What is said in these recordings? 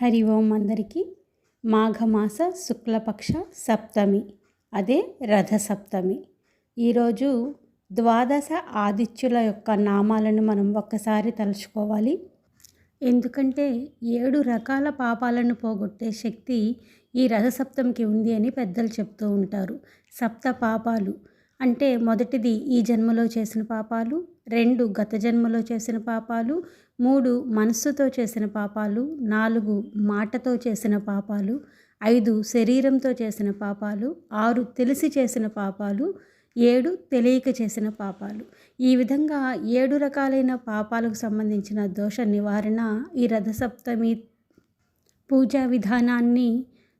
హరి ఓం అందరికీ మాఘమాస శుక్లపక్ష సప్తమి అదే రథసప్తమి. ఈరోజు ద్వాదశ ఆదిత్యుల యొక్క నామాలను మనం ఒక్కసారి తలుచుకోవాలి. ఎందుకంటే ఏడు రకాల పాపాలను పోగొట్టే శక్తి ఈ రథసప్తమికి ఉంది అని పెద్దలు చెప్తూ ఉంటారు. సప్త పాపాలు అంటే మొదటిది ఈ జన్మలో చేసిన పాపాలు రెండు గత జన్మలో చేసిన పాపాలు మూడు మనస్సుతో చేసిన పాపాలు. నాలుగు మాటతో చేసిన పాపాలు. ఐదు శరీరంతో చేసిన పాపాలు. ఆరు తెలిసి చేసిన పాపాలు. ఏడు తెలియక చేసిన పాపాలు. ఈ విధంగా ఏడు రకాలైన పాపాలకు సంబంధించిన దోష నివారణ ఈ రథసప్తమి పూజా విధానాన్ని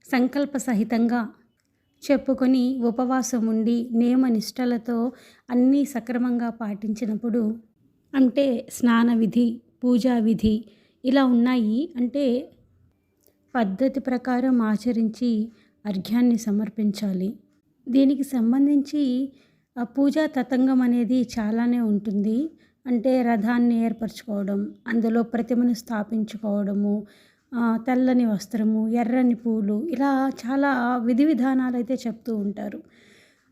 సంకల్ప సహితంగా చెప్పుకొని ఉపవాసం ఉండి నియమనిష్టలతో అన్నీ సక్రమంగా పాటించినప్పుడు అంటే స్నాన విధి పూజా విధి ఇలా ఉన్నాయి అంటే పద్ధతి ప్రకారం ఆచరించి అర్ఘ్యాన్ని సమర్పించాలి. దీనికి సంబంధించి ఆ పూజా తతంగం అనేది చాలానే ఉంటుంది. అంటే రథాన్ని ఏర్పరచుకోవడం అందులో ప్రతిమను స్థాపించుకోవడము తెల్లని వస్త్రము ఎర్రని పూలు ఇలా చాలా విధి విధానాలు అయితే చెప్తూ ఉంటారు.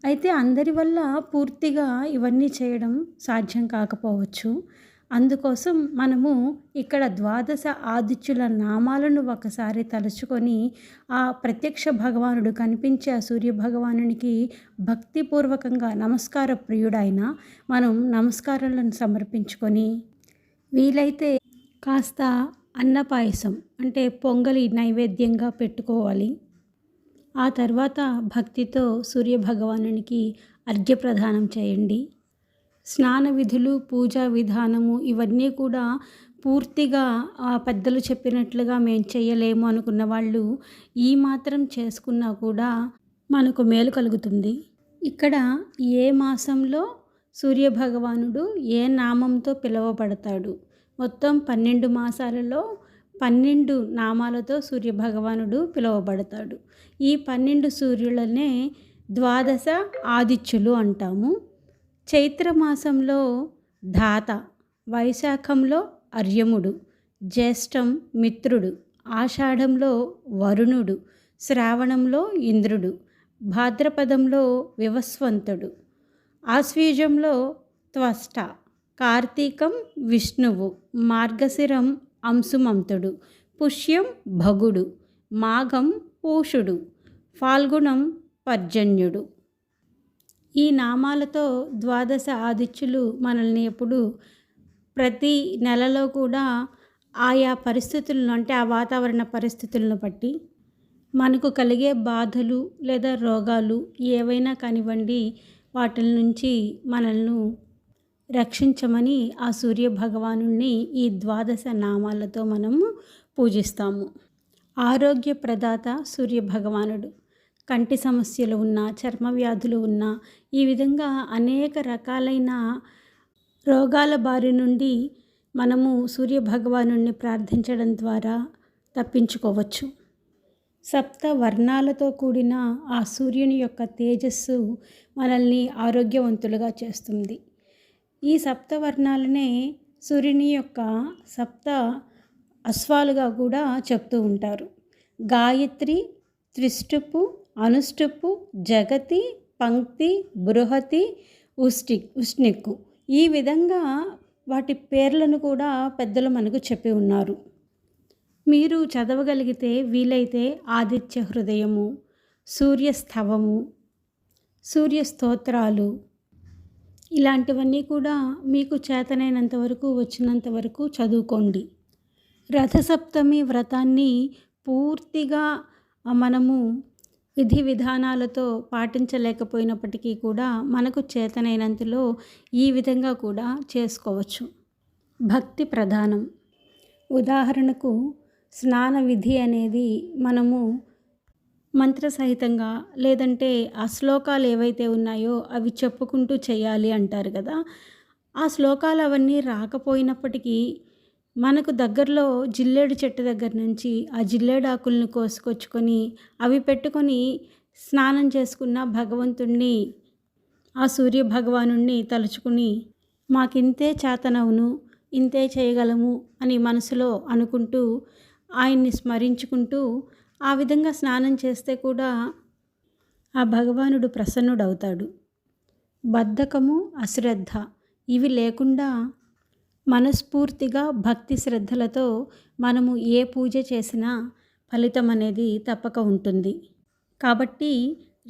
అయితే అందరి వల్ల పూర్తిగా ఇవన్నీ చేయడం సాధ్యం కాకపోవచ్చు. అందుకోసం మనము ఇక్కడ ద్వాదశ ఆదిత్యుల నామాలను ఒకసారి తలుచుకొని ఆ ప్రత్యక్ష భగవానుడు కనిపించే ఆ సూర్య భగవానునికి భక్తిపూర్వకంగా నమస్కార ప్రియుడైన మనం నమస్కారాలను సమర్పించుకొని వీలైతే కాస్త అన్న పాయసం అంటే పొంగలి నైవేద్యంగా పెట్టుకోవాలి. ఆ తర్వాత భక్తితో సూర్య భగవానునికి అర్ఘ్యప్రదానం చేయండి. స్నాన విధులు పూజా విధానము ఇవన్నీ కూడా పూర్తిగా పెద్దలు చెప్పినట్లుగా మేము చేయలేము అనుకున్న వాళ్ళు ఈ మాత్రం చేసుకున్నా కూడా మనకు మేలు కలుగుతుంది. ఇక్కడ ఏ మాసంలో సూర్యభగవానుడు ఏ నామంతో పిలువబడతాడు? మొత్తం పన్నెండు మాసాలలో పన్నెండు నామాలతో సూర్యభగవానుడు పిలువబడతాడు. ఈ పన్నెండు సూర్యులనే ద్వాదశ ఆదిత్యులు అంటాము. చైత్రమాసంలో ధాత వైశాఖంలో అర్యముడు జ్యేష్టం మిత్రుడు ఆషాఢంలో వరుణుడు శ్రావణంలో ఇంద్రుడు భాద్రపదంలో వివస్వంతుడు ఆశ్వీజంలో త్వష్ట కార్తీకం విష్ణువు మార్గశిరం అంశుమంతుడు పుష్యం భగుడు మాఘం పూషుడు ఫాల్గుణం పర్జన్యుడు. ఈ నామాలతో ద్వాదశ ఆదిత్యులు మనల్ని ఎప్పుడు ప్రతి నెలలో కూడా ఆయా పరిస్థితులను అంటే ఆ వాతావరణ పరిస్థితులను బట్టి మనకు కలిగే బాధలు లేదా రోగాలు ఏవైనా కానివ్వండి వాటి నుంచి మనల్ని రక్షించమని ఆ సూర్య భగవాను ఈ ద్వాదశ నామాలతో మనము పూజిస్తాము. ఆరోగ్య ప్రదాత సూర్య భగవానుడు. కంటి సమస్యలు ఉన్న చర్మ వ్యాధులు ఉన్న ఈ విధంగా అనేక రకాలైన రోగాల బారి నుండి మనము సూర్యభగవాను ప్రార్థించడం ద్వారా తప్పించుకోవచ్చు. సప్త వర్ణాలతో కూడిన ఆ సూర్యుని యొక్క తేజస్సు మనల్ని ఆరోగ్యవంతులుగా చేస్తుంది. ఈ సప్త వర్ణాలనే సూర్యుని యొక్క సప్త అశ్వాలుగా కూడా చెప్తూ ఉంటారు. గాయత్రి త్రిష్టుపు అనుష్టుపు జగతి పంక్తి బృహతి ఉష్టి ఉష్ణిక్కు. ఈ విధంగా వాటి పేర్లను కూడా పెద్దలు మనకు చెప్పి ఉన్నారు. మీరు చదవగలిగితే వీలైతే ఆదిత్య హృదయము సూర్యస్తవము సూర్య స్తోత్రాలు ఇలాంటివన్నీ కూడా మీకు చేతనైనంత వరకు వచ్చినంత వరకు చదువుకోండి. రథసప్తమి వ్రతాన్ని పూర్తిగా మనము విధి విధానాలతో పాటించలేకపోయినప్పటికీ కూడా మనకు చేతనైనంతలో ఈ విధంగా కూడా చేసుకోవచ్చు. భక్తి ప్రధానం. ఉదాహరణకు స్నాన విధి అనేది మనము మంత్రసహితంగా లేదంటే ఆ శ్లోకాలు ఏవైతే ఉన్నాయో అవి చెప్పుకుంటూ చేయాలి అంటారు కదా. ఆ శ్లోకాలు అవన్నీ రాకపోయినప్పటికీ మనకు దగ్గరలో జిల్లేడు చెట్టు దగ్గర నుంచి ఆ జిల్లేడు ఆకులను కోసుకొచ్చుకొని అవి పెట్టుకొని స్నానం చేసుకున్న భగవంతుణ్ణి ఆ సూర్య భగవాను తలుచుకుని మాకింతే చేతనవును ఇంతే చేయగలము అని మనసులో అనుకుంటూ ఆయన్ని స్మరించుకుంటూ ఆ విధంగా స్నానం చేస్తే కూడా ఆ భగవానుడు ప్రసన్నుడవుతాడు. బద్ధకము అశ్రద్ధ ఇవి లేకుండా మనస్ఫూర్తిగా భక్తి శ్రద్ధలతో మనము ఏ పూజ చేసినా ఫలితం అనేది తప్పక ఉంటుంది. కాబట్టి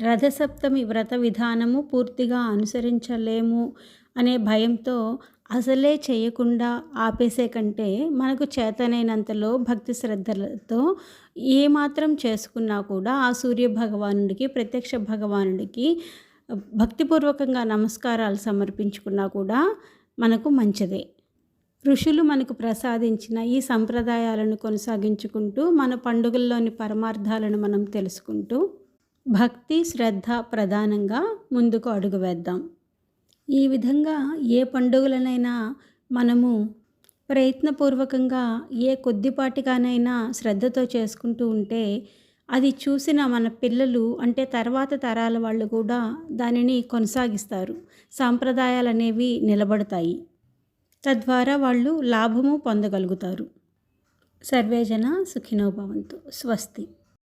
రథసప్తమి వ్రత విధానము పూర్తిగా అనుసరించలేము అనే భయంతో అసలే చేయకుండా ఆపేసే కంటే మనకు చేతనైనంతలో భక్తి శ్రద్ధలతో ఏమాత్రం చేసుకున్నా కూడా ఆ సూర్య భగవానుడికి ప్రత్యక్ష భగవానుడికి భక్తిపూర్వకంగా నమస్కారాలు సమర్పించుకున్నా కూడా మనకు మంచిదే. ఋషులు మనకు ప్రసాదించిన ఈ సంప్రదాయాలను కొనసాగించుకుంటూ మన పండుగల్లోని పరమార్థాలను మనం తెలుసుకుంటూ భక్తి శ్రద్ధ ప్రధానంగా ముందుకు అడుగు వేద్దాం. ఈ విధంగా ఏ పండుగలనైనా మనము ప్రయత్నపూర్వకంగా ఏ కొద్దిపాటిగానైనా శ్రద్ధతో చేసుకుంటూ ఉంటే అది చూసిన మన పిల్లలు అంటే తర్వాత తరాల వాళ్ళు కూడా దానిని కొనసాగిస్తారు. సాంప్రదాయాలు అనేవి నిలబడతాయి. తద్వారా వాళ్ళు లాభము పొందగలుగుతారు. సర్వేజన సుఖినోభవంతు స్వస్తి.